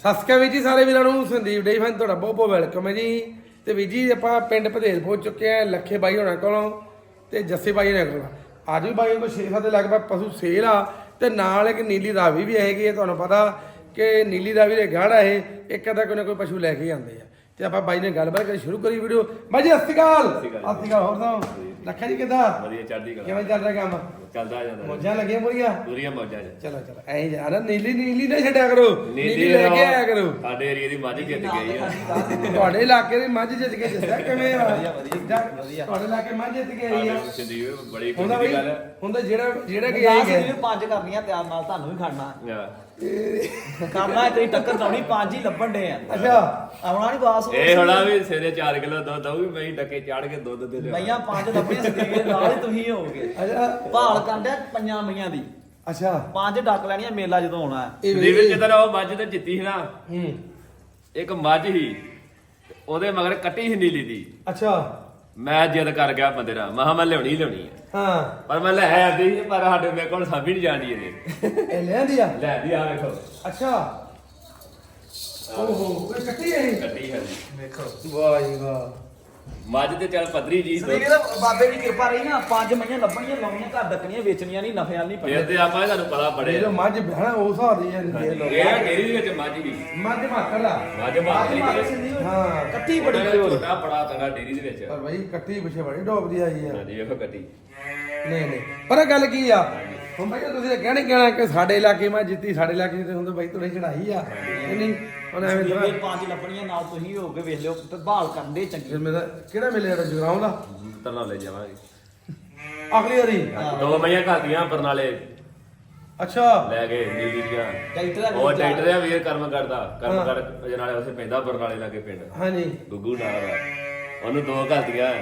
ਸਤਿ ਸ਼੍ਰੀ ਅਕਾਲ ਜੀ ਸਾਰੇ ਵੀਰਾਂ ਨੂੰ ਸੰਦੀਪ ਡੇ ਫਨ ਤੁਹਾਡਾ ਬਹੁਤ ਬਹੁਤ ਵੈਲਕਮ ਹੈ ਜੀ। ਤੇ ਵੀਰ ਜੀ ਆਪਾਂ ਪਿੰਡ ਭਦੇਲ ਪਹੁੰਚ ਚੁੱਕੇ ਆ ਲੱਖੇ ਬਾਈ ਹੋਣਾ ਕੋਲੋਂ ਤੇ ਜੱਸੇ ਬਾਈ ਹੋਣਾ ਕੋਲੋਂ। ਅੱਜ ਵੀ ਬਾਈ ਕੋਲ 6-7 ਦੇ ਲਗਭਗ ਪਸ਼ੂ ਸੇਲ ਆ ਤੇ ਨਾਲ ਇੱਕ ਨੀਲੀ ਰਾਵੀ ਵੀ ਹੈਗੀ ਹੈ ਤੁਹਾਨੂੰ ਪਤਾ ਕਿ ਨੀਲੀ ਰਾਵੀ ਦੇ ਗਾੜਾ ਇਹ ਇੱਕ ਅੱਧਾ ਕੋਈ ਨਾ ਕੋਈ ਪਸ਼ੂ ਲੈ ਕੇ ਜਾਂਦੇ ਆ। ਤੇ ਆਪਾਂ ਬਾਈ ਨੇ ਗੱਲਬਾਤ ਕਰੀ ਸ਼ੁਰੂ ਕਰੀ ਵੀਡੀਓ। ਬਾਈ ਜੀ ਸਤਿ ਸ਼੍ਰੀ ਅਕਾਲ। ਸਤਿ ਸ਼੍ਰੀ ਅਕਾਲ ਹੋਰ ਸੁਣਾਓ? ਲੱਖਾ ਜੀ ਕਿੱਦਾਂ? ਵਧੀਆ ਚੜ੍ਹਦੀ ਕਲਾ। ਕਿਵੇਂ ਚੱਲ ਰਿਹਾ ਕੰਮ? ਚੱਲਦਾ ਜਾਂਦਾ। ਮੌਜਾਂ ਲੱਗੀਆਂ ਪੂਰੀਆਂ? ਪੂਰੀਆਂ ਮੌਜਾਂ ਚ। ਚਲੋ ਚਲੋ। ਐਂ ਯਾਰ ਨੀਲੀ ਨੀਲੀ ਨਾ ਛੱਡਿਆ ਕਰੋ। ਨੀਲੀ ਲੈ ਕੇ ਆਇਆ ਕਰੋ। ਸਾਡੇ ਏਰੀਆ ਦੀ ਮੱਝ ਜਿੱਤ ਗਈ ਆ। ਤੁਹਾਡੇ ਇਲਾਕੇ ਦੇ ਮੱਝ ਜਿੱਤ ਕੇ ਜਿੱਤਿਆ ਕਿਵੇਂ ਆ? ਤੁਹਾਡੇ ਇਲਾਕੇ ਮੱਝ ਜਿੱਤ ਕੇ ਆਈ ਆ ਸੰਦੀਪ ਬੜੀ ਖੁਸ਼ੀ ਦੀ ਗੱਲ ਹੈ ਹੁੰਦਾ ਜਿਹੜਾ ਜਿਹੜਾ ਕਿ ਆਈ ਪੰਜ ਕਰਨੀਆਂ ਤਿਆਰ ਨਾਲ ਤੁਹਾਨੂੰ ਵੀ ਖੜਨਾ। ਹਾਂ। ਕਰਨਾ ਤੇਰੀ ਟੱਕਰ ਲਾਉਣੀ ਪੰਜ ਹੀ ਲੱਭਣ ਦੇ ਆ। ਅੱਛਾ। ਆਉਣਾ ਨਹੀਂ ਬਾਸ ਇਹ ਹੋਣਾ ਵੀ ਸਵੇਰੇ 4 ਕਿਲੋ ਦੁੱਧ ਦਊਗੀ ਮੈਂ ਡੱਕੇ ਚਾੜ ਕੇ ਦੁੱਧ ਦੇ ਲਿਆ ਮਈਆਂ ਪੰਜ ਲੱਭਣੀਆਂ ਸਦੀਵੇ ਨਾਲ ਹੀ ਤੁਸੀਂ ਹੋਵੋਗੇ ਅੱਛਾ। ਭਾਲ ਕੰਡਿਆ ਪੰਜਾਂ ਮਈਆਂ ਦੀ। ਅੱਛਾ। ਪੰਜ ਡੱਕ ਲੈਣੀਆਂ ਮੇਲਾ ਜਦੋਂ ਆਉਣਾ ਹੈ। ਵੀ- ਜਦੋਂ ਉਹ ਮੱਝ ਤੇ ਜਿੱਤੀ ਸੀ ਨਾ ਹੂੰ। ਇੱਕ ਮੱਝ ਸੀ ਉਹਦੇ ਮਗਰ ਕੱਟੀ ਸੀ ਨੀਲੀ ਦੀ। ਅੱਛਾ। ਮੈਂ ਜਿੱਦ ਕਰ ਗਿਆ ਬੰਦੇ ਨਾਲ। ਮਹਾ ਮੈਂ ਲਿਆਉਣੀ ਹੀ ਲਿਆਉਣੀ ਆ। ਹਾਂ। ਪਰ ਮੈਂ ਲੈ ਆਂਦੀ ਸੀ ਪਰ ਸਾਡੇ ਮੇਰੇ ਕੋਲ ਸਾਬੀ ਨਹੀਂ ਜਾਣੀ ਇਹਨੇ ਇਹ ਲੈਂਦੀ ਆ? ਲੈ ਦੀ ਆ ਵੇਖੋ। ਅੱਛਾ। ਓਹੋ ਕੋਈ ਕੱਟੀ ਹੈ ਕੱਟੀ ਹੈ ਵੇਖੋ। ਵਾਹ ਜੀ ਵਾਹ। ਮੱਝ ਤੇ ਚੱਲ ਪੱਧਰੀ ਜੀ। ਸਦੀਵੇ ਦਾ ਬਾਬੇ ਦੀ ਕਿਰਪਾ ਰਹੀ ਨਾ ਪੰਜ ਮਈਆਂ ਲੱਭਣੀਆਂ ਲਾਉਣੀਆਂ ਘਰ ਡੱਕਣੀਆਂ ਵੇਚਣੀਆਂ ਨਹੀਂ ਨਫਿਆਂ ਨਹੀਂ ਫਿਰ ਪੜੇ ਤੇ ਆਪਾਂ ਤੁਹਾਨੂੰ ਪਤਾ ਬੜੇ ਇਹ ਜੋ ਮੱਝ ਬਹਿਣਾ ਉਹ ਹਿਸਾਬ ਦੀ ਜਾਂਦੀ ਹੈ ਲੋਕ ਇਹ ਡੇਰੀ ਦੇ ਵਿੱਚ ਮੱਝ ਵੀ। ਮੱਝ ਦਾ ਮੱਝ ਮਾਰੇ ਹੈ ਕੱਟੀ ਬੜੀ ਛੋਟਾ ਬੜਾ ਤੰਗਾ ਡੇਰੀ ਦੇ ਵਿੱਚ। ਪਰ ਭਾਈ ਕੱਟੀ ਪਿੱਛੇ ਬੜੀ ਡੋਬਦੀ ਆਈ ਆ। ਹਾਂਜੀ ਵੇਖੋ ਕੱਟੀ। ਨਹੀਂ ਨਹੀਂ। ਪਰ ਇਹ ਗੱਲ ਕੀ ਆ? ਹੁਣ ਭਾਈ ਤੁਸੀਂ ਇਹ ਕਹਿਣੇ ਕਹਿਣਾ ਕਿ ਸਾਡੇ ਇਲਾਕੇ ਮੈਂ ਜਿੱਤੀ ਸਾਡੇ ਇਲਾਕੇ ਤੇ ਹੁੰਦਾ ਬਾਈ ਥੋੜੀ ਚੜਾਈ ਆ। ਇਹ ਨਹੀਂ ਹੁਣ ਐਵੇਂ ਸਦੀਵੇ ਥੋੜਾ ਪੰਜ ਲੱਭਣੀਆਂ ਨਾਲ ਤੁਸੀਂ ਹੋ ਕੇ ਵੇਖ ਲਿਓ ਤੇ ਭਾਲ ਕਰਨ ਦੇ ਚੰਗੀ। ਮੇਰਾ ਕਿਹੜਾ ਮਿਲਿਆ ਜਗਰਾਉਂ ਦਾ? ਤਰਨਾ ਲੈ ਜਾਵਾਂਗੇ। ਅਗਲੀ ਵਾਰੀ। ਦੋ ਮਈਆਂ ਘਰ ਦੀਆਂ ਬਰਨਾਲੇ ਅੱਛਾ। ਲੈ ਗਏ ਨੀਲੀ ਦੀਆਂ। ਟਰੈਕਟਰ ਦਾ ਉਹ ਟਰੈਕਟਰ ਦਾ ਵੀਰ ਕਰਮ ਕਰਦਾ ਕਰਮ ਕਰ ਨਾਲੇ ਉੱਥੇ ਪੈਂਦਾ ਬਰਨਾਲੇ ਲਾਗੇ ਪਿੰਡ। ਹਾਂਜੀ। ਗੁੱਗੂ ਨਾਲ ਦਾ ਉਹਨੂੰ ਦੋ ਘਰ ਦੀਆਂ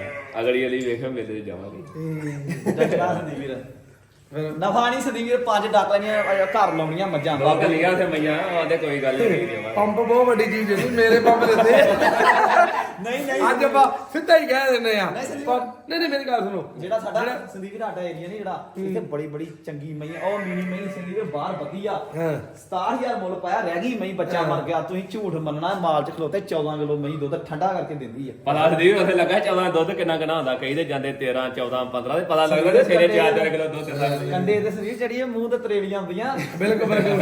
ਅਗਲੀ ਵਾਲੀ ਵੇਖੋ ਮੇਲੇ ਜਾਵਾਂਗੇ। ਡੱਕਣਾ ਸੰਦੀਪ ਫਿਰ ਨਫਾ ਨਹੀਂ ਸੰਦੀਪ ਪੰਜ ਡੱਕ ਲੈਣੀਆਂ ਅਹ ਘਰ ਲਾਉਣੀਆਂ ਮੱਝਾਂ। ਦੋ ਗਲੀਆਂ ਤੇ ਮਈਆਂ ਉਹਦੇ ਕੋਈ ਗੱਲ ਨਹੀਂ ਦੇਵਾਂਗੇ ਪੰਪ ਬਹੁਤ ਵੱਡੀ ਚੀਜ਼ ਹੈ ਮੇਰੇ ਪੰਪ ਦਿੱਤੇ। ਨਹੀਂ ਨਹੀਂ ਅੱਜ ਆਪਾਂ ਸਿੱਧਾ ਹੀ ਕਹਿ ਦਿੰਦੇ ਆ ਨਹੀਂ। ਪਰ ਨਹੀਂ ਨਹੀਂ ਮੇਰੀ ਗੱਲ ਸੁਣੋ। ਜਿਹੜਾ ਸਾਡਾ ਸੰਦੀਪ ਸਾਡਾ ਏਰੀਆ ਨਹੀਂ ਜਿਹੜਾ ਇੱਥੇ ਬੜੀ ਬੜੀ ਚੰਗੀ ਮਈ ਆ, ਉਹ ਮੀਨੀ ਮਈ ਸੰਦੀਪ ਬਾਹਰ ਵਧੀਆ ਹਾਂ। 67000 ਮੁੱਲ ਪਾਇਆ ਰਹਿ ਗਈ ਮਈ ਬੱਚਾ ਮਰ ਗਿਆ। ਤੁਸੀਂ ਝੂਠ ਮੰਨਣਾ ਮਾਲ ਚ ਖਲੋਤੇ 14 ਕਿਲੋ ਮਈ ਦੁੱਧ ਠੰਡਾ ਕਰਕੇ ਦਿੰਦੀ ਆ। ਪਤਾ ਸਦੀ ਉੱਥੇ ਲੱਗਾ 14 ਦੁੱਧ ਕਿੰਨਾ ਕਿੰਨਾ ਹੁੰਦਾ ਕਈ ਦੇ ਜਾਂਦੇ 13 14 15 ਤੇ ਪਤਾ ਲੱਗਦਾ ਤੇ ਸਵੇਰੇ 4 ਕਿਲੋ ਦੁੱਧ ਦਿੰਦਾ ਕੰਡੇ ਤੇ ਸੰਦੀਪ ਚੜੀਏ ਮੂੰਹ ਤੇ ਤਰੇੜੀਆਂ ਹੁੰਦੀਆਂ। ਬਿਲਕੁਲ ਬਿਲਕੁਲ।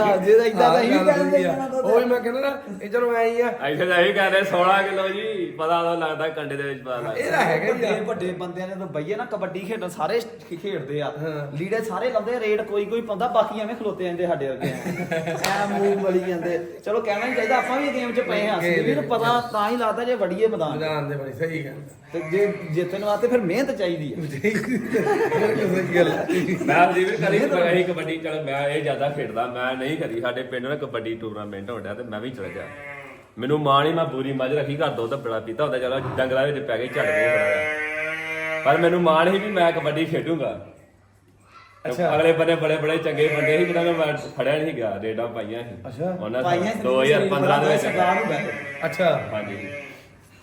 ਹਾਂ, ਜੇ ਤਾਂ ਇਦਾਂ ਦਾ ਹੀ ਕਹਿੰਦੇ। ਉਹ ਹੀ ਮੈਂ ਕਹਿੰਦਾ ਨਾ ਇਹ ਚਲੋ ਐ ਹੀ ਆ। ਐਸੇ ਤਾਂ ਇਹ ਕਹਿੰਦੇ 16 ਕਿਲੋ ਜੀ। ਪਤਾ ਤਾਂ ਲੱਗਦਾ ਕੰਡੇ ਦੇ ਵਿੱਚ ਪਤਾ ਲੱਗਦਾ। ਇਹਦਾ ਹੈਗਾ ਹੀ ਆ। ਵੱਡੇ ਵੱਡੇ ਬੰਦਿਆਂ ਨੇ ਤਾਂ ਬਈਏ ਨਾ ਕਬੱਡੀ ਖੇਡਣ ਸਾਰੇ ਖੇ- ਖੇਡਦੇ ਆ। ਲੀੜੇ ਸਾਰੇ ਲਾਉਂਦੇ ਰੇਡ ਕੋਈ ਕੋਈ ਪਾਉਂਦਾ ਬਾਕੀ ਐਵੇਂ ਖਲੋਤੇ ਜਾਂਦੇ ਸਾਡੇ ਵਰਗੇ। ਐ ਮੂੰਹ ਵਲੀ ਜਾਂਦੇ। ਚਲੋ ਕਹਿਣਾ ਨਹੀਂ ਚਾਹੀਦਾ ਆਪਾਂ ਵੀ ਗੇਮ 'ਚ ਪਏ ਆ ਅਸੀਂ ਵੀ ਨੂੰ ਪਤਾ ਤਾਂ ਹੀ ਲੱਗਦਾ ਜੇ ਵੜੀਏ ਮੈਦਾਨ 'ਚ। ਮੈਦਾਨ ਦੇ ਬੜੀ ਸਹੀ ਗੱਲ। ਤੇ ਜੇ ਜਿੱਤਣ ਵਾਸਤੇ ਫਿਰ ਮਿਹਨਤ ਚਾਹੀਦੀ ਹੈ। ਬਿਲਕੁਲ ਸਹੀ ਗੱਲ। ਮੈਂ ਜੀ ਵੀ ਕਦੀ ਅਸੀਂ ਕਬੱਡੀ ਚਲ ਮੈਂ ਇਹ ਜ਼ਿਆਦਾ ਖੇਡਦਾ ਮੈਂ ਨਹੀਂ ਕਦੀ ਸਾਡੇ ਪਿੰਡ ਨਾਲ ਕਬੱਡੀ ਟੂਰਨਾਮੈਂਟ ਡਿਆ ਤੇ ਮੈਂ ਵੀ ਚਲ ਗਿਆ। ਮੈਨੂੰ ਮਾਂ ਨਹੀਂ ਮੈਂ ਬੂਰੀ ਮੱਝ ਰੱਖੀ ਘਰ ਦੁੱਧ ਬੜਾ ਪੀਤਾ ਹੁੰਦਾ ਚਲੋ ਡੰਗਰਾਂ ਵਿੱਚ ਪੈ ਗਏ ਝੜ ਜਿਹਾ। ਪਰ ਮੈਨੂੰ ਮਾਂ ਨਹੀਂ ਵੀ ਮੈਂ ਕਬੱਡੀ ਖੇਡੂੰਗਾ ਅੱਛਾ। ਅਗਲੇ ਬੰਨੇ ਬੜੇ ਬੜੇ ਚੰਗੇ ਬੰਦੇ ਸੀ ਜਿਹਨਾਂ ਨੂੰ ਮੈਂ ਫੜਿਆ ਨਹੀਂ ਗਿਆ ਰੇਡਾਂ ਪਾਈਆਂ ਸੀ ਅੱਛਾ। ਉਹਨਾਂ ਪਾਈਆਂ ਨੇ ਸੀ 2015 ਦੇ ਵਿੱਚ। ਅੱਛਾ ਹਾਂਜੀ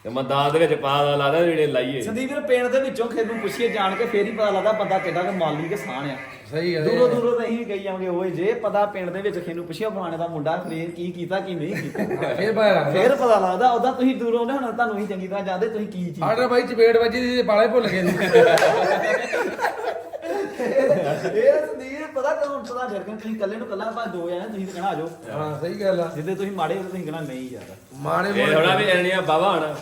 ਤੇ ਮੈਂ ਦਾਦ ਦੇ ਵਿੱਚ ਪਾ ਲਾਦਾ ਜਿਹੜੇ ਲਾਈਏ। ਸੰਦੀਪ ਵੀਰ ਪਿੰਡ ਦੇ ਵਿੱਚੋਂ ਨੂੰ ਪੁੱਛੀਏ ਜਾਣ ਕੇ ਫੇਰ ਹੀ ਪਤਾ ਲੱਗਦਾ ਬੰਦਾ ਕਿੱਡਾ ਕਿ ਮਾਲੀ ਕੇ ਸਾਨ ਆ। ਸਹੀ ਗੱਲ ਦੂਰੋਂ ਦੂਰੋਂ ਤਾਂ ਅਸੀਂ ਕਹੀ ਜਾਵਾਂਗੇ ਓਏ ਜੇ ਪਤਾ ਪਿੰਡ ਦੇ ਵਿੱਚ ਖੇਡ ਨੂੰ ਪੁੱਛਿਆ ਫਲਾਣੇ ਦਾ ਮੁੰਡਾ ਫਰੇਰ ਕੀ ਕੀਤਾ ਕੀ ਨਹੀਂ ਕੀਤਾ? ਫੇਰ ਬਾਹਰ ਆ ਫੇਰ ਪਤਾ ਲੱਗਦਾ ਉਹਦਾ ਤੁਸੀਂ ਦੂਰੋਂ ਨੇ ਹੁਣ ਤੁਹਾਨੂੰ ਹੀ ਚੰਗੀ ਤਰ੍ਹਾਂ ਜਾਣਦੇ ਤੁਸੀਂ ਕੀ ਚੀਜ਼ ਆਰਡਰ ਬਾਈ ਚਪੇੜ ਵੱਜੀ ਸੀ ਬਾਲੇ ਭੁੱਲ ਗਏ ਸੀ ਇਹ ਸੰਦੀਪ ਪਤਾ ਕਦੋਂ ਪਤਾ ਕੇ ਤੁਸੀਂ ਇਕੱਲੇ ਨੂੰ ਕੱਲਾ ਆਪਾਂ ਦੋ ਜਾਣੇ ਤੁਸੀਂ ਤਾਂ ਕਹਿਣਾ ਆ ਜਾਓ। ਹਾਂ ਸਹੀ ਗੱਲ ਆ। ਜਿੱਦੇ ਤੁਸੀਂ ਮਾੜੇ ਹੋ ਤੁਸੀਂ ਕਹਿਣਾ ਨਹੀਂ ਯਾਰ। ਮਾੜੇ ਇਹ ਮੋੜੇ ਥੋੜਾ ਵੀ ਐਣੀਆਂ ਬਾਵਾ ਹਣ।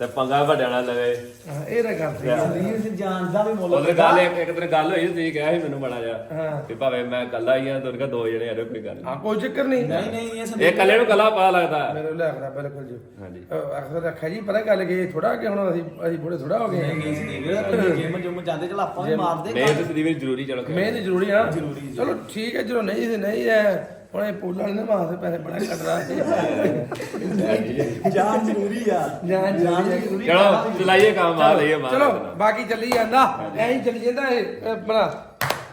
ਤੇ ਪੰਗਾ ਵੱਡਿਆਂ ਨਾਲ ਲਵੇ। ਹਾਂ, ਇਹ ਤਾਂ ਗੱਲ ਸਹੀ ਆ। ਸੰਦੀਪ ਜੀ ਜਾਨ ਦਾ ਵੀ ਮੁੱਲ ਉਹਦੇ ਗੱਲ ਇੱਕ ਇੱਕ ਦਿਨ ਗੱਲ ਹੋਈ ਤੁਸੀਂ ਕਿਹਾ ਸੀ ਮੈਨੂੰ ਬੜਾ ਹਾਂ। ਤੇ ਭਾਵੇਂ ਮੈਂ ਕੱਲਾ ਹੀ ਆ ਦੁਰ ਕਾ ਦੋ ਜਣੇ ਆ ਕੋਈ ਗੱਲ ਨੀ। ਹਾਂ ਕੋਈ ਚੱਕਰ ਨਹੀਂ। ਨਹੀਂ ਨਹੀਂ ਇਹ ਇਹ ਸੰਦੀਪ ਕੱਲੇ ਨੂੰ ਕੱਲਾ ਪਾ ਲੱਗਦਾ। ਮੇਰੇ ਲੈ ਆਖਦਾ ਬਿਲਕੁਲ ਜੀ। ਹਾਂਜੀ। ਅਹ ਅਕਸਰ ਰੱਖਿਆ ਜੀ ਪਤਾ ਗੱਲ ਕੀ ਥੋੜਾ ਕਿ ਹੁਣ ਅਸੀਂ ਅਸੀਂ ਬੁੜੇ ਥੋੜਾ ਹੋ ਗਏ। ਨਹੀਂ ਨਹੀਂ ਸੰਦੀਪ ਤੁਸੀਂ ਜਿਮ ਜੁਮ ਜਾਂਦੇ ਚਲ ਆਪਾਂ ਵੀ ਮਾਰਦੇ ਨਹੀਂ ਤੇ ਸਦੀ ਵੀ ਜ਼ਰੂਰੀ ਚਲੋ ਖੇਡ। ਮਿਹਨਤ ਜ਼ਰੂਰੀ ਆ। ਚਲੋ ਠੀਕ ਹੈ ਜਦੋਂ ਨਹੀਂ ਸੀ ਨਹੀਂ ਹੈ ਹੁਣ ਇਹ ਪੂਲਾ ਨੇ ਮਾਸੇ ਪੈਸੇ ਬੜਾ ਰਹਾ ਜਾਨ ਜ਼ਰੂਰੀ ਆ। ਜਾਨ ਜ਼ਰੂਰੀ ਆ। ਚਲੋ ਚਲਾਈਏ ਕੰਮ ਆ ਲਈਏ ਮਾਰ ਚਲੋ ਬਾਕੀ ਚੱਲੀ ਜਾਂਦਾ। ਐਂ ਹੀ ਚੱਲੀ ਜਾਂਦਾ ਇਹ ਬਣਾ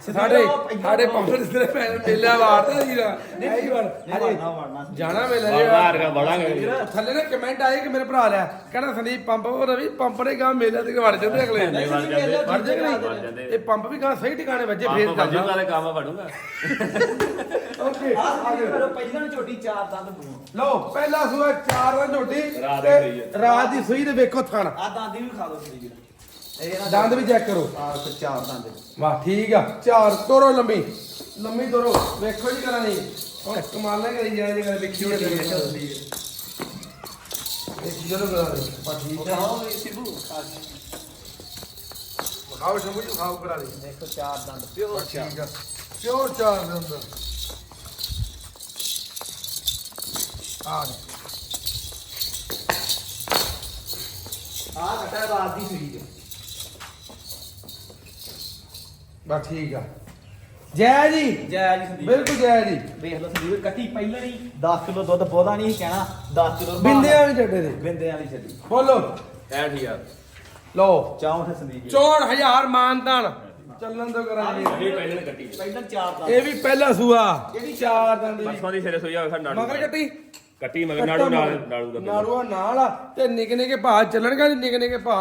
ਸਾਡੇ ਸਾਡੇ ਪੰਪਰ ਦੇ ਪੈਸੇ ਮੇਲਾ ਵਾਰਦਾ ਸੀ ਨਾ ਐਂ ਹੀ ਵਾਰ ਵੜਨਾ ਵੜਨਾ ਜਾਣਾ ਮੇਲਾ ਮਾਰ ਕੇ ਬੜਾਂਗੇ ਥੱਲੇ ਨਾ ਕਮੈਂਟ ਆਏ ਕਿ ਮੇਰੇ ਭਰਾ ਲਿਆ। ਕਹਿੰਦਾ ਸੰਦੀਪ ਪੰਪ ਉਹ ਰਵੀ ਪੰਪ ਨੇ ਗਾਂ ਮੇਲੇ ਤੇ ਵੜ ਜਾਂਦੇ ਅਗਲੇ। ਨਹੀਂ ਵੜ ਜਾਂਦੇ। ਵੜ ਜਾਂਦੇ ਜਾਂਦੇ। ਇਹ ਪੰਪ ਵੀ ਗਾਂ ਸਹੀ ਟਿਕਾਣੇ ਵੱਜੇ ਫੇਰ ਪੰਪ ਚੱਲਦਾ। ਵਜੂਗਾ ਤੇ ਕੰਮ ਵੜੂਗਾ। ਓਕੇ ਆ। ਕਰੋ ਪਹਿਲਾਂ ਨੂੰ ਝੋਟੀ ਚਾਰ ਦੰਦ ਮੂੰਹ ਲਓ ਪਹਿਲਾ ਸੂਆ ਚਾਰ ਦਾ ਝੋਟੀ ਰਾਤ ਦੀ ਤੇ ਸੂਈ ਹੈ। ਰਾਤ ਦੀ ਸੂਈ ਤੇ ਵੇਖੋ ਥਣ। ਆ ਦੰਦ ਵੀ ਖਾ ਲਓ ਨਾ ਦੰਦ ਵੀ ਚੈੱਕ ਕਰੋ। ਆ ਤੇ ਚਾਰ ਦੰਦ। ਵਾਹ ਠੀਕ ਆ। ਚਾਰ ਤੋਰੋ ਲੰਮੀ। ਲੰਮੀ ਤੋਰੋ। ਵੇਖੋ ਜੀ ਕਰਾਂ ਜੀ ਹੁਣ ਕਮਾਲਾਂ ਕਰੀ ਜਾਏ ਜੀ ਗੱਲ ਵੇਖੀ ਜਾਂਦੀ ਹੈ ਇਹ ਜਦੋਂ ਕਰਾਂ ਦੇ। ਵਾਹ ਠੀਕ ਆ। ਆਓ ਇਹ ਸਿਬੂ ਆ ਖਾਓ ਸ਼ੰਭੂ ਜੀ ਖਾਓ ਕਰਾ ਦੇ। ਦੇਖੋ ਚਾਰ ਦੰਦ। ਪਿਓਰ ਚਾਰ। ਠੀਕ ਆ ਪਿਓਰ ਚਾਰ ਦੇ ਅੰਦਰ ਆ ਜੀ। ਆ ਘਟਾ ਦੀ ਸੂਈ ਬਸ ਠੀਕ ਆ। ਜੈ ਜੀ। ਜੈ ਜੀ ਸੰਦੀਪ। ਬਿਲਕੁਲ ਜੈ ਜੀ। ਵੇਖ ਲਓ ਸੰਦੀਪ ਕੱਟੀ ਪਹਿਲਾਂ ਹੀ 10 ਕਿਲੋ ਦੁੱਧ ਬਹੁਤਾ ਨਹੀਂ ਕਹਿਣਾ 10 ਕਿਲੋ ਬਿੰਦਿਆਂ ਵੀ ਚੱਡੇ ਦੇ। ਬਿੰਦਿਆਂ ਵਾਲੀ ਛੱਡੀ ਬੋਲੋ। ਐ ਠੀਕ ਆ। ਲਓ। 64 ਸੰਦੀਪ ਜੀ। 64000 ਮਾਨਤਾਨ। ਚੱਲਣ ਤੋਂ ਕਰਾਂਗੇ ਇਹ ਪਹਿਲੇ ਨੇ ਕੱਟੀ ਪਹਿਲਾਂ ਚਾਰ ਦੰਦ। ਇਹ ਵੀ ਪਹਿਲਾ ਸੂਆ। ਚਾਰ ਦੰਦ ਦੀ। ਪਰਸੋਂ ਦੀ ਸਿਰੇ ਸੋਈਆ ਵੇਖਾ ਨਾੜੂ ਮਗਰ ਕੱਟੀ। ਕੱਟੀ ਮਗਰ ਨਾੜੂ ਨਾਲ ਨਾੜੂ ਦਾ ਨਾੜੂਆ ਨਾਲ ਆ। ਤੇ ਨਿੱਕੇ ਨਿੱਕੇ ਭਾ ਚੱਲਣਗਾ ਨਿੱਕੇ ਨਿੱਕੇ ਭਾ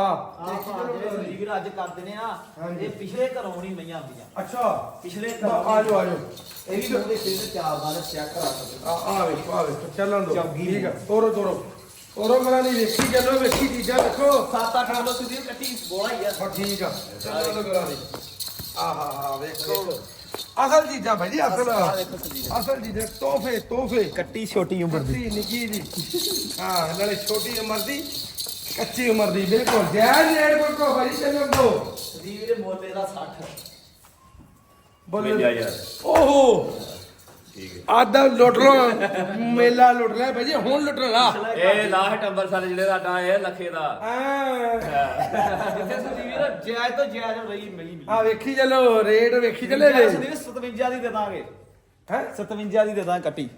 ਜਿਹੜੇ ਵੀਰ ਅੱਜ ਕਰਦੇ ਨੇ ਆ ਹਾਂਜੀ। ਇਹ ਪਿਛਲੇ ਘਰੋਂ ਨਹੀਂ ਮਈਆਂ ਆਉਂਦੀਆਂ ਅੱਛਾ। ਪਿਛਲੇ ਆ ਜਾਓ ਆ ਜਾਓ। ਇਹ ਵੀ ਉਹਦੇ ਸਿਰ ਤੇ ਚਾਰ ਦੰਦ ਚੈੱਕ ਕਰਾ ਸਕਦੇ ਆ ਆ ਵੇਖੋ ਆ ਵੇਖੋ ਚੱਲਣ ਦੋ ਠੀਕ ਆ। ਤੋਰੋ ਤੋਰੋ। ਤੋਰੋ ਕਰਾਂ ਨਹੀਂ ਵੇਖੀ ਚੱਲੋ ਵੇਖੀ ਚੀਜ਼ਾਂ ਵੇਖੋ। 7-8 ਕਿਲੋ ਸੰਦੀਪ ਕੱਟੀ ਬੋਲਾ ਹੀ ਆ। ਹਾਂ ਠੀਕ ਆ। ਚੱਲਣ ਦੋ। ਕਰਾਂ ਨਹੀਂ ਆਹਾ ਹਾ ਵੇਖੋ। ਅਸਲ ਚੀਜ਼ਾਂ ਭਾਈ ਜੀ ਅਸਲ ਅਸਲ ਚੀਜ਼ਾਂ। ਤੋਹਫੇ ਤੋਹਫੇ। ਕੱਟੀ ਛੋਟੀ ਉਮਰ ਦੀ। ਕੱਚੀ ਨਿੱਕੀ ਦੀ ਹਾਂ ਨਾਲੇ ਛੋਟੀ ਉਮਰ ਦੀ ਕੱਚੀ ਉਮਰ ਦੀ ਬਿਲਕੁਲ। ਜੈ ਜੇੜ ਕੋ ਭਾਈ ਚੱਲੋ ਦੋ ਸੰਦੀਪ ਵੀਰੇ ਮੋਲੇ ਦਾ 60 ਬੋਲੋ। ਓਹੋ। ਆਦਾ ਲੁੱਟ ਲੋ ਮੇਲਾ ਲੁੱਟ ਲਿਆ ਭਾਈ ਜੀ ਹੁਣ ਲੁੱਟਣਾ। ਇਹ ਲਾਸਟ ਅੰਬਰਸਰ ਜਿਹੜੇ ਸਾਡਾ ਇਹ ਲੱਖੇ ਦਾ। ਜਾਇਜ਼ ਤੋਂ ਜਾਇਜ਼ ਰਹੀ ਮਿਲੀ ਮਿਲੀ। ਆ ਵੇਖੀ ਚੱਲੋ ਰੇਟ ਵੇਖੀ ਚੱਲੇ ਸੰਦੀਪ 57 ਦੀ ਦੇ ਦਾਂਗੇ ਹੈ? 57 ਦੀ ਦੇ ਦਾਂ ਕੱਟੀ।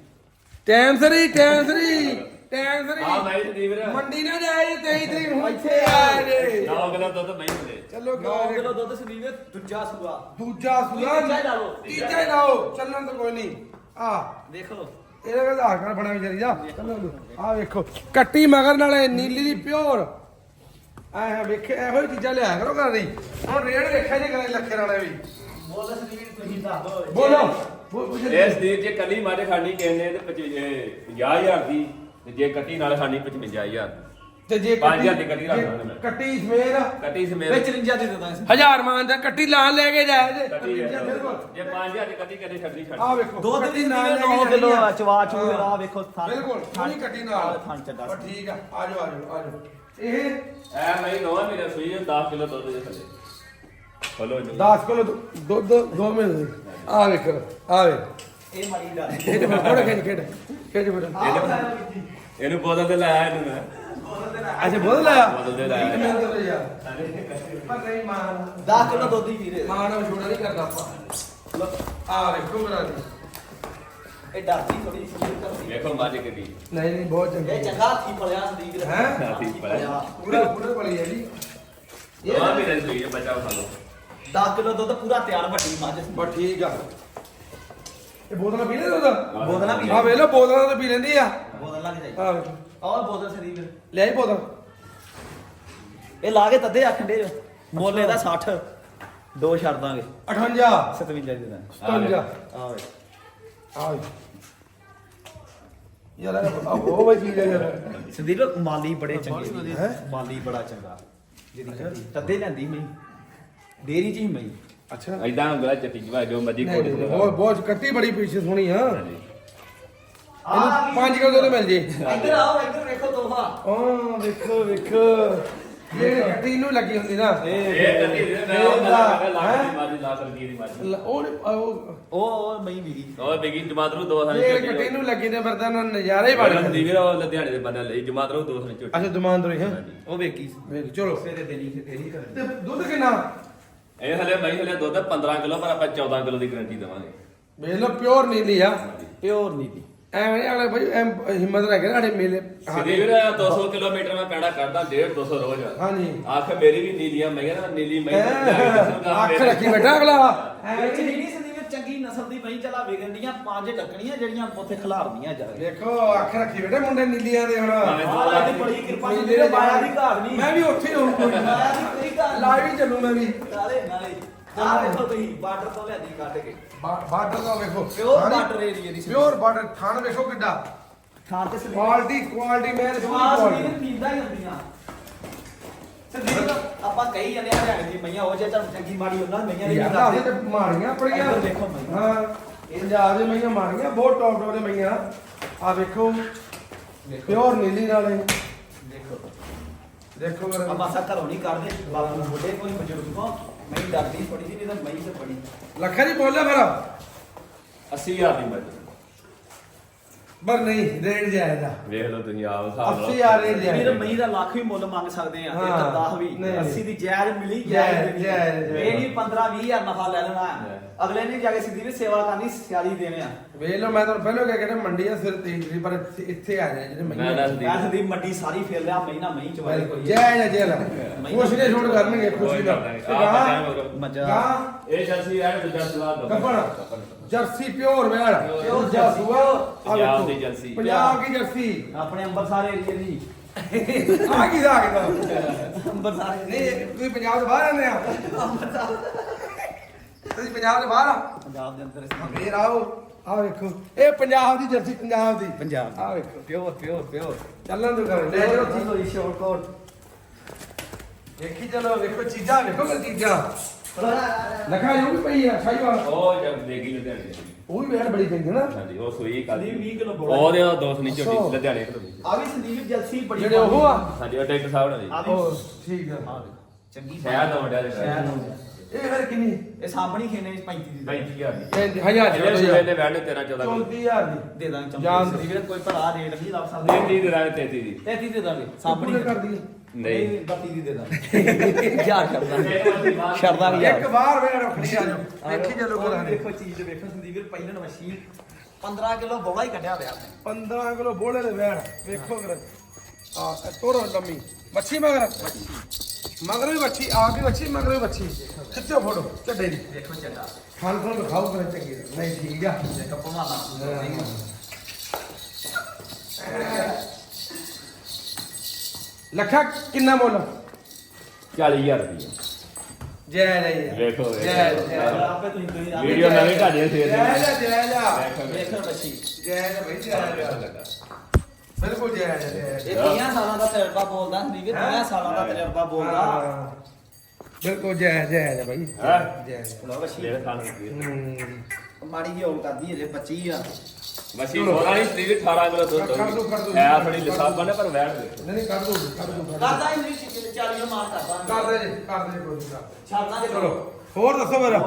ਟਾਈਮ ਸਰੀ ਟਾਈਮ ਸਰੀ ਟਾਈਮ ਸਰੀ। ਆ ਮੈਂ ਤੇ ਵੀਰ ਮੰਡੀ ਨਾ ਜਾਏ 23 ਤਰੀਕ ਨੂੰ ਇੱਥੇ ਆ ਜੇ। 9 ਕਿਲੋ ਦੁੱਧ ਨਹੀਂ ਹੁੰਦੇ। ਚਲੋ 9 ਕਿਲੋ ਦੁੱਧ ਵੀਰ ਦੂਜਾ ਸੂਆ। ਦੂਜਾ ਸੁਲਾ ਤੀਜਾ ਹੀ ਲਾ ਲਓ। ਤੀਜਾ ਹੀ ਲਾਓ। ਚੱਲਣ ਤਾਂ ਕੋਈ ਨਹੀਂ। ਆ ਦੇਖੋ ਇਹਦਾ ਕਹਿੰਦਾ ਆਧਾਰ ਕਾਰਡ ਬਣਾ ਵਿਚਾਰੀ ਦਾ ਆ। ਵੇਖੋ। ਕੱਟੀ ਮਗਰ ਨਾਲੇ ਨੀਲੀ ਦੀ ਪਿਓਰ। ਐ ਵੇਖੇ ਇਹੋ ਹੀ ਚੀਜ਼ਾਂ ਲਿਆ ਕਰੋ ਘਰ ਦੀ। ਹੁਣ ਰੇਟ ਵੇਖਿਆ ਜੇ ਕਰੇ ਲੱਖੇ ਨਾਲੇ ਵੀ। ਬੋਲ ਤੁਸੀਂ ਦੱਸ ਦਿਓ ਇਹ ਸਦੀਪ ਜੇ ਕੱਲੀ ਮਾਰੇ ਖਾਣੀ ਕਹਿੰਦੇ ਤੇ 50000 ਦੀ ਤੇ ਜੇ ਕੱਟੀ ਨਾਲ ਖਾਣੀ 55000 ਤੇ ਜੇ ਪੰਜ ਹਜ਼ਾਰ ਦੀ ਕੱਟੀ ਰੱਖ ਜੇ ਦਿੰਦਾ ਮੈਂ। ਕੱਟੀ ਸਮੇਰ ਕੱਟੀ ਸਮੇਤ ਵਿੱਚ 53 ਦੀ ਦੇ ਦਾਂਗੇ ਹਜ਼ਾਰ ਮਾਨ ਦਾ ਕੱਟੀ ਲਾਂ ਲੈ ਕੇ ਜਾਇਆ ਜੇ। ਜੇ 5000 ਦੀ ਕੱਟੀ ਕਦੇ ਛੱਡਣੀ ਛੱਡ। ਆ ਵੇਖੋ ਦੁੱਧ ਦੀ ਨਾਲ ਲੈ ਕੇ 9 ਜਾਣੀ ਕਿਲੋ। ਚਵਾ ਚੂ। ਆ ਵੇਖੋ ਥਣ ਬਿਲਕੁਲ ਥੋੜੀ ਕੱਟੀ ਨਾਲ। ਥਣ ਠੀਕ ਆ ਆ ਜਾਓ ਆ ਜਾਓ ਆ ਜਾਓ। ਇਹ ਐ ਮੈਂ ਨਵਾਂ ਮੇਰਾ ਸੂਈ 10 ਕਿਲੋ ਦੁੱਧ ਦੇ ਥੱਲੇ। ਫੋਲੋ ਜੀ 10 ਕਿਲੋ ਦੁੱਧ ਦੋ ਮਿਲ ਆ ਵੇਖੋ ਆ ਵੇ ਇਹ ਮਾਰੀ ਦਾ ਖੇਡ ਫੜ ਖੇਡ ਖੇਡ ਖੇਡ ਫੜ ਇਹਨੂੰ ਬੋਤਲ ਤੇ ਲਾਇਆ ਇਹਨੂੰ ਮੈਂ। ਅੱਛਾ ਬੋਲ ਲਿਆ ਬੋਤਲ ਤੇ ਲਾਇਆ। ਮਿੰਟ ਦੇ ਯਾਰ? ਪਰ ਨਹੀਂ ਮਾਨ। 10 ਕਿਲੋ ਦੁੱਧ ਹੀ ਵੀਰੇ ਮਾਨ ਨੂੰ ਛੋੜਾ ਨਹੀਂ ਕਰਦਾ ਆਪਾਂ। ਆ ਵੇਖੋ ਮੇਰਾ ਜੀ ਇਹ ਡਰਦੀ ਥੋੜੀ ਸੀ ਕਰਦੀ। ਵੇਖੋ ਮੱਝ ਕਿੱਡੀ। ਨਹੀਂ ਨਹੀਂ ਬਹੁਤ ਚੰਗਾ ਇਹ ਚੰਗਾ ਹੱਥੀ ਫਲਿਆ ਸੰਦੀਪ ਵੀਰ ਹੈਂ? ਹੱਥੀਂ ਫਲਿਆ। ਪੂਰਾ ਪੂਰਾ ਬੜੀ ਹੈ ਜੀ। ਨਵਾਂ ਮੇਰਾ ਸੂਈ ਹੈ ਬੱਚਾ ਖਾ ਲਓ। 10 ਕਿਲੋ ਦੁੱਧ ਪੂਰਾ ਤਿਆਰ ਵੱਡੀ ਮੱਝ। ਬਸ ਠੀਕ ਆ। ਇਹ ਬੋਤਲਾਂ ਪੀ ਲੈਂਦੇ ਉਹਦਾ ਬੋਤਲਾਂ ਪੀ ਆ ਵੇਖ ਲਓ ਬੋਤਲਾਂ ਤਾਂ ਪੀ ਲੈਂਦੀ ਆ। ਬੋਤਲ ਲੱਗ ਜਾਈ। ਆ ਵੇਖੋ। ਆਹ ਬੋਤਲ ਵੀਰ ਲੈ ਆਈ ਬੋਤਲ। ਇਹ ਲਾ ਕੇ ਤੱਦੇ ਆਖੰਡੇ ਮੋਲੇ ਦਾ 60 ਦੋ ਛੱਡ ਦਾਂਗੇ। 58 57 ਦੀ ਦਾਂਗੇ। 57 ਆ ਵੇ ਆ ਵੇ ਯਾਰ ਬਤਾ ਉਹ ਬਈ ਕੀ ਯਾਰ। ਸੰਦੀਪ ਮਾਲੀ ਬੜੇ ਚੰਗੇ ਨੇ ਹੈਂ? ਮਾਲੀ ਬੜਾ ਚੰਗਾ। ਜਿਹਦੀ ਕੱਟੀ ਤੱਦੇ ਲੈਂਦੀ ਮੈਂ। ਡੇਰੀ ਚ ਹੀ ਮੈਂ। ਅੱਛਾ। ਐਦਾਂ ਉਂਗਲਾ ਚੱਟੀ ਜਵਾ ਜੋ ਕੋਟ ਨਹੀਂ, ਬਹੁਤ ਬਹੁਤ ਕੱਟੀ ਬੜੀ ਪੀਛੇ ਸੋਹਣੀ ਆ ਇਹਨੂੰ 5 ਕਿਲੋ ਦੁੱਧ ਮਿਲ ਜੇ। ਇੱਧਰ ਆਓ ਇੱਧਰ ਵੇਖੋ ਤੋਹਫਾ। ਆ ਵੇਖੋ ਵੇਖੋ। ਇਹ ਕੱਟੀ ਨੂੰ ਲੱਗੀ ਹੁੰਦੀ ਨਾ। ਇਹ ਕੱਟੀ ਦੇ ਮੈਂ ਉਹ ਗੱਲ ਕਰ ਲੱਖ ਦੀ ਮੱਝ ਲੱਖ ਰੁਪਏ ਦੀ ਮੱਝ ਲ- ਉਹ ਨੀ- ਉਹ ਉਹ ਉਹ ਮਈ ਵੀਰੀ। ਉਹ ਬਿਗੀ ਜਮਾਤਰੂ ਦੋ ਸਾਲ ਇਹ ਕੱਟੀ ਨੂੰ ਲੱਗੀ ਤੇ ਮਰਦਾ ਨਾ ਨਜ਼ਾਰੇ ਬਣ ਬੜਾ ਜਾਂਦੇ ਦੀ ਵੀਰ ਉਹ ਲੁਧਿਆਣੇ ਦੇ ਬੰਦੇ ਲਈ ਜਮਾਤਰੂ ਦੋ ਸਾਲ ਝੋਟੀ ਅੱਛਾ ਦੁਮਾਨ ਤੋਂ ਹੀ ਹਾਂ? ਉਹ ਵੇਖੀ ਵੇਖ ਚਲੋ। ਸਵੇਰੇ ਦੇਣੀ ਸੀ ਤੇਰੀ ਕਰ ਤੇ ਦੁੱਧ ਕਿੰਨਾ? ਇਹ ਹਲੇ ਮੈਂ ਹਲੇ ਦੁੱਧ 15 ਕਿਲੋ ਪਰ ਆਪਾਂ 14 ਕਿਲੋ ਦੀ ਗਾਰੰਟੀ ਦੇਵਾਂਗੇ। ਵੇਖ ਲੋ ਪਿਓਰ ਨੀਲੀ ਆ। ਪਿਓਰ ਨੀਤੀ ਐਵੇਂ ਅਗਲੇ ਭਾਈ ਐਂ ਹਿੰਮਤ ਰੱਖ ਕੇ ਸਾਡੇ ਮੇਲੇ ਸਿੱਧੀ ਵੀਰ 200 ਕਿਲੋਮੀਟਰ ਮੈਂ ਪੈੜਾ ਕਰਦਾ 1.5 200 ਰੋਜ਼। ਹਾਂਜੀ। ਆਖ ਮੇਰੀ ਵੀ ਨੀਲੀਆਂ ਮੈਂ ਕਹਿੰਦਾ ਨੀਲੀ ਮੈਂ ਅੱਖ ਰੱਖੀ ਬੈਠਾ ਅਗਲਾ। ਵਿੱਚ ਨੀਲੀ ਸੰਦੀਪ ਚੰਗੀ ਨਸਲ ਦੀ ਮਈ ਚਲਾ ਵਿਗੜਨੀਆਂ ਪੰਜ ਟੱਕਣੀਆਂ ਜਿਹੜੀਆਂ ਉੱਥੇ ਖਿਲਾਰਦੀਆਂ ਜਾ ਕੇ ਦੇਖੋ ਅੱਖ ਰੱਖੀ ਬੈਠੇ ਮੁੰਡੇ ਨੀਲੀਆਂ ਦੇ ਹੁਣ। ਮਹਾਰਾਜ ਦੀ ਬੜੀ ਕਿਰਪਾ ਸੀ ਮੇਰੇ ਮਾਇਆ ਦੀ ਘਾਟ ਨਹੀਂ। ਮੈਂ ਵੀ ਉੱਥੇ ਹੀ ਹੋਊਂ। ਕੋਈ ਮਾਇਆ ਦੀ ਕੋਈ ਘਾਟ ਲਾਈਵ ਹੀ ਚੱਲੂ ਮੈਂ ਵੀ। ਨਾਲੇ ਨਾਲੇ। ਆਹ ਵੇਖੋ ਤੁਸੀਂ ਬਾਰਡਰ ਤੋਂ ਲਿਆਦੀ ਕੱਢ ਕੇ। ਬਾਰਡਰ ਦਾ ਵੇਖੋ Pure border area ਦੀ ਪਿਓਰ ਬਾਰਡਰ ਥਣ ਵੇਖੋ ਕਿੱਡਾ। ਥਾਂ ਤੇ ਸਲੀਪ ਕੁਆਲਿਟੀ ਕੁਆਲਿਟੀ ਮੈਂ ਸਵਾਸ ਵੀ ਪੀਂਦਾ ਹੀ ਹੁੰਦੀਆਂ। ਸੰਦੀਪ ਆਪਾਂ ਕਹੀ ਜਾਂਦੇ ਆ ਹਰਿਆਣੇ ਦੀ ਮਈਆਂ ਉਹ ਜੇ ਚੱਲ ਚੰਗੀ ਮਾੜੀ ਉਹਨਾਂ ਮਈਆਂ ਦੀ ਯਾਰ ਤੇ ਮਾਰੀਆਂ ਪੜੀਆਂ ਇੱਧਰ ਦੇਖੋ ਮਈਆਂ। ਹਾਂ ਇਹ ਪੰਜਾਬ ਦੇ ਮਈਆਂ ਮਾਰੀਆਂ ਬਹੁਤ ਟੌਪ ਟੌਪ ਦੇ ਮਈਆਂ ਆ ਵੇਖੋ ਪਿਓਰ ਨੀਲੀ ਨਾਲੇ। ਦੇਖੋ। ਦੇਖੋ ਮੇਰਾ ਮਾਸਾ ਘਰੋਂ ਨਹੀਂ ਕਰਦੇ ਬਾਪੂ ਬੁੱਢੇ ਕੋਈ ਬਜ਼ੁਰਗ ਕੋ ਮੈਂ ਡਰਦੀ ਪੜੀ ਸੀ ਨਹੀਂ ਤਾਂ ਮਈ ਤੇ ਪੜੀ ਲੱਖਾਂ ਦੀ ਬੋਲਿਆ ਫਿਰ। 80000 ਦੀ ਮੱਝ ਪਰ ਨਹੀਂ ਰੇਟ ਜਾਇਦਾ ਵੇਖ ਲਓ ਤੁਸੀਂ ਆਪ ਹਿਸਾਬ 80000 ਰੇਟ ਵੀਰ ਜਾਇਦਾ ਮਈ ਦਾ ਲੱਖ ਵੀ ਮੁੱਲ ਮੰਗ ਸਕਦੇ ਆ ਤੇ ਹਾਂ। 10 ਵੀ ਨਹੀਂ, ਨਹੀਂ। 80 ਦੀ ਜਾਇਜ਼ ਮਿਲੀ ਜਾਇਜ਼, ਜਾਇਜ਼। ਜਾਇਜ਼, ਜਾਇਜ਼। ਇਹ ਨਹੀਂ 15 20 ਹਜ਼ਾਰ ਨਫਾ ਲੈ ਲੈਣਾ। ਜਾਇਜ਼। ਅਗਲੇ ਨੇ ਜਾ ਕੇ ਸਿੱਧੀ ਵੀ ਸੇਵਾ ਕਰਨੀ ਸਿਆਲੀ ਦੇਣੇ ਆ। ਵੇਖ ਲਓ ਮੈਂ ਤੁਹਾਨੂੰ ਪਹਿਲਾਂ ਕਿਹਾ ਕਿ ਮੰਡੀ ਆ ਸਿਰ ਤੇਜ ਦੀ ਪਰ ਇੱਥੇ- ਇੱਥੇ ਆ ਜਾਏ ਜਿਹੜੇ ਮੈਂ ਮਈਆਂ ਦੱਸ ਦੀ ਵੈਸੇ ਦੀ ਮੰਡੀ ਸਾਰੀ ਫੇਰ ਲਿਆ ਮਈ ਨਾ ਮਈ ਚਵਾਈ ਕੋਈ ਜੈ ਜੈ ਜੈ ਲਾ ਖੁਸ਼ ਨੇ ਛੋੜ ਕਰਨਗੇ ਖੁਸ਼ੀ ਦਾ ਤੇ ਗਾਂ ਇਹ ਜਰਸੀ ਐ ਦੂਜਾ ਸਲਾਹ ਦੋ ਕੱਪਣ ਜਰਸੀ ਪਿਓਰ ਵੇੜ Pure ਜਰਸੂਆ ਆ ਪੰਜਾਬ। ਦੀ ਜਰਸੀ। ਪੰਜਾਬ ਦੀ ਜਰਸੀ। ਆਪਣੇ ਅੰਬਰਸਰ ਏਰੀਏ ਦੀ। ਆ ਕੀ ਦਾ? ਕਿਦਾ ਅੰਬਰਸਰ ਨਹੀਂ ਤੁਸੀਂ ਪੰਜਾਬ ਦੇ ਬਾਹਰ ਆਉਂਦੇ ਆ। ਤੁਸੀਂ ਪੰਜਾਬ ਦੇ ਬਾਹਰ ਆ? ਪੰਜਾਬ ਦੇ ਅੰਦਰ ਫੇਰ ਆਓ। ਆ ਵੇਖੋ ਇਹ ਪੰਜਾਬ ਦੀ ਜਰਸੀ ਪੰਜਾਬ ਦੀ। ਪੰਜਾਬ। ਆ ਵੇਖੋ ਪਿਓਰ ਪਿਓਰ ਪਿਓਰ। ਚੱਲਣ ਦੋ ਕਰ ਲੈ ਜਾਓ ਜੀ ਹੋਈ ਸ਼ੋਰਟ ਕੋਟ ਦੇਖੀ ਚਲੋ ਵੇਖੋ ਚੀਜ਼ਾਂ ਵੇਖੋ ਚੀਜ਼ਾਂ। ਲਖਾ ਜੋ ਵੀ ਪਈ ਆ ਸਾਈਵਾਲ ਉਹ ਜਦ ਦੇਗੀ ਲੁਧਿਆਣੇ ਦੀ। ਉਹ ਵੀ ਵੇੜ ਬੜੀ ਚੰਗੀ ਨਾ। ਹਾਂਜੀ ਉਹ ਸੂਈ ਕੱਲ। ਦੀ 20 ਕਿਲੋ ਬੋਲਾ। ਉਹਦੇ ਉਹ ਦੋਸਤ ਨਹੀਂ ਅੱਛਾ। ਝੋਟੀ ਲੁਧਿਆਣੇ ਤੋਂ। ਆ ਵੀ ਸੰਦੀਪ ਜਲਸੀ ਬੜੀ ਜਿਹੜੇ ਉਹ ਆ? ਹਾਂਜੀ ਉਹ ਡਾਕਟਰ ਸਾਹਿਬ ਨਾਲ ਆ ਜੀ ਵੀ ਉਹ ਠੀਕ ਆ। ਚੰਗੀ ਸ਼ਹਿਰ ਦਾ ਮੁੰਡਾ ਦੇ ਸ਼ਹਿਰ ਦਾ। ਇਹ ਫਿਰ ਕਿੰਨੀ? ਇਹ ਸਾਹਮਣੀ ਖੇਨੇ 35 ਦੀ ਦੇ 35000 ਦੀ। ਪੈਂਤੀ ਹਜ਼ਾਰ ਜਿਹੜੇ ਦੀ ਸੂਏ ਦੇ ਵੈਣ 13 14 ਕਿਲੋ। 34000 ਦੀ। ਦੇ ਦਾਂਗੇ ਜਾਨ ਚੰਗੀ ਸੰਦੀਪ ਕੋਈ ਭਰਾ ਰੇਟ ਨਹੀਂ ਲੱਭ ਸਕਦਾ। 33 ਦੇ ਰਾਂ 33 ਦੀ। 33 ਦੇ ਦਾਂਗੇ। ਸਾਹਮਣੇ ਕਰ ਦਈਏ ਨਹੀਂ। 32 ਦੀ ਦੇ ਦਾਂਗੇ। ਯਾਰ ਕਰਦਾ ਸ਼ਰਦਾ ਵੀ ਇੱਕ ਵਾਰ ਵੇੜ ਰੱਖਣੀ ਆ ਜਾਓ। ਦੇਖੀ ਚਲੋ ਕਰਾਂ ਦੇਖੋ ਚੀਜ਼ ਦੇਖੋ ਸੰਦੀਪ ਵੀਰ ਪਹਿਲਾਂ ਮਸ਼ੀਨ। 15 ਕਿਲੋ ਬੋਲਾ ਹੀ ਕੱਢਿਆ ਪਿਆ ਆਪਣੇ 15 ਕਿਲੋ ਬੋਲੇ ਦੇ ਵੇੜ ਵੇਖੋ ਕਰ ਆ ਤੋਰੋ ਲੰਮੀ। ਮੱਛੀ ਮਗਰ। ਮਗਰ ਵੀ ਮੱਛੀ ਆਪ ਵੀ ਮੱਛੀ ਮਗਰ ਵੀ ਮੱਛੀ। ਖਿੱਚੋ ਫੋਟੋ ਚੱਡੇ ਦੀ। ਦੇਖੋ ਚੱਡਾ ਖਾਣ ਖਾਣ ਦਿਖਾਓ ਕਰ ਚੰਗੀ। ਨਹੀਂ ਠੀਕ ਆ। ਦੇਖੋ ਭਮਾਨਾ ਲੱਖਾ ਕਿੰਨਾ ਮੁੱਲ? 40000 ਰੁਪਏ ਜੈ ਨਹੀਂ ਵੇਖੋ ਜੈ ਜੈ। ਆਪੇ ਤੁਸੀਂ ਤੁਸੀਂ ਆਪੇ ਵੀਡੀਓ ਨਵੀਂ ਢਾਡੀਆਂ ਫੇਰ ਜੈ ਜਾ ਜੈ ਜਾ। ਦੇਖੋ ਮੱਛੀ ਜੈ ਜਾ ਬਈ ਜੈ ਜਾ। ਬਿਲਕੁਲ ਜੈ ਜਾ ਜੈ ਇਹ ਜਾ 30 ਸਾਲਾਂ ਦਾ ਤਜਰਬਾ ਬੋਲਦਾ ਸੰਦੀਪ ਵੀਰ 30 ਸਾਲਾਂ ਦਾ ਤਜਰਬਾ ਬੋਲਦਾ। ਹਾਂ। ਬਿਲਕੁਲ ਜੈ ਜੈ ਜਾ ਬਈ। ਹਾਂ। ਜੈ ਜੈ। ਲੋ ਲੈ ਖਾਣ। ਮਾੜੀ ਜਿਹੀ ਹੋਰ ਕਰਦੀ ਹੈ ਬੱਚੀ ਆ। ਮਸ਼ੀਨ ਹੋਣਾ ਨਹੀਂ ਸਰੀਰ 18 ਕਿਲੋ ਦੁੱਧ ਕਰ ਕਰ ਦਿਓ। ਹੈ ਥੋੜੀ ਲਿਸਾਬ ਨੇ ਪਰ ਦੇ। ਨਹੀਂ ਨਹੀਂ ਕਰ ਦੋ ਕਰ ਦੋ ਕਰ ਕਰਦਾ ਹੀ ਨਹੀਂ 40 ਨੂੰ ਮਾਰ ਕਰਦਾ। ਦੇ ਜੀ ਕਰ ਦੇ ਜੀ ਕੋਈ ਨਹੀਂ ਕਰ। ਛੱਡਣਾ ਚਲੋ ਹੋਰ ਦੱਸੋ ਮੇਰਾ।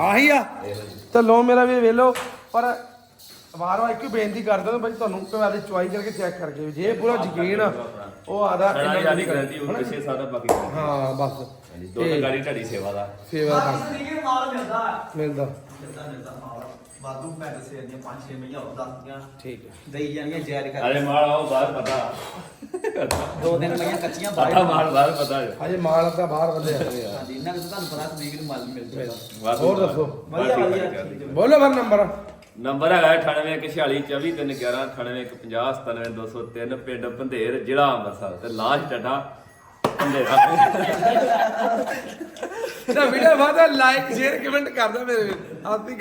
ਆਹੀ ਆ। ਚਲੋ ਮੇਰਾ ਵੀ ਵੇਲੋ ਪਰ ਵਾਰ ਵਾਰ ਇੱਕ ਹੀ ਬੇਨਤੀ ਕਰਦਾ ਬਈ ਤੁਹਾਨੂੰ ਕਿ ਆਦੇ ਚੁਆਈ ਕਰਕੇ ਚੈੱਕ ਕਰਕੇ ਜੇ ਪੂਰਾ ਯਕੀਨ ਆ, ਉਹ ਆਦਾ ਸਾਡਾ ਯਾਰੀ ਗਰੰਟੀ ਉਹ ਕਿਸੇ ਸਾਡਾ ਬਾਕੀ ਹਾਂ ਬਸ। ਦੁੱਧ ਗਾੜੀ ਢਾਡੀ ਸੇਵਾ ਦਾ। ਸੇਵਾ ਬਾਕੀ ਕਰ ਵੀਰ ਮਾਲ ਮਿਲਦਾ। ਮਿਲਦਾ। ਮਿਲਦਾ ਮਿਲਦਾ ਮਾਲ ਵਾਧੂ ਪੈਸੇ ਸੇ ਦੀਆਂ 5-6 ਮਹੀਆਂ ਹੋਰ ਦੱਸਦੀਆਂ ਠੀਕ ਹੈ। ਦੇਈ ਜਾਣੀਆਂ ਜੈਰ ਕਰ ਅਰੇ ਮਾਲ ਆਓ ਬਾਹਰ ਪਤਾ। ਦੋ ਦਿਨ ਮਹੀਆਂ ਕੱਚੀਆਂ ਪਤਾ ਮਾਲ ਬਾਹਰ ਪਤਾ ਹੈ। ਅਜੇ ਮਾਲ ਦਾ ਬਾਹਰ ਵਧਿਆ ਹਾਂਜੀ ਇਹਨਾਂ ਨੂੰ ਤੁਹਾਨੂੰ ਪਤਾ ਸੰਦੀਪ ਵੀਰ ਮਾਲ ਮਿਲ ਜੂਗਾ ਵਾਧੂ ਹੋਰ। ਦੱਸੋ। ਵਧੀਆ ਵਧੀਆ। ਬੋਲੋ ਫਿਰ ਨੰਬਰ। ਨੰਬਰ ਹੈਗਾ 9814243211 ਪਿੰਡ ਪੰਧੇਰ ਜ਼ਿਲ੍ਹਾ ਅੰਮ੍ਰਿਤਸਰ ਤੇ ਲਾਸਟ ਡਾਟਾ ਪੰਧੇਰਾ ਇਹਦਾ ਵੀਡੀਓ ਬਾਅਦ ਲਾਈਕ ਸ਼ੇਅਰ ਕਮੈਂਟ ਕਰਦਾ ਮੇਰੇ ਆਪੀ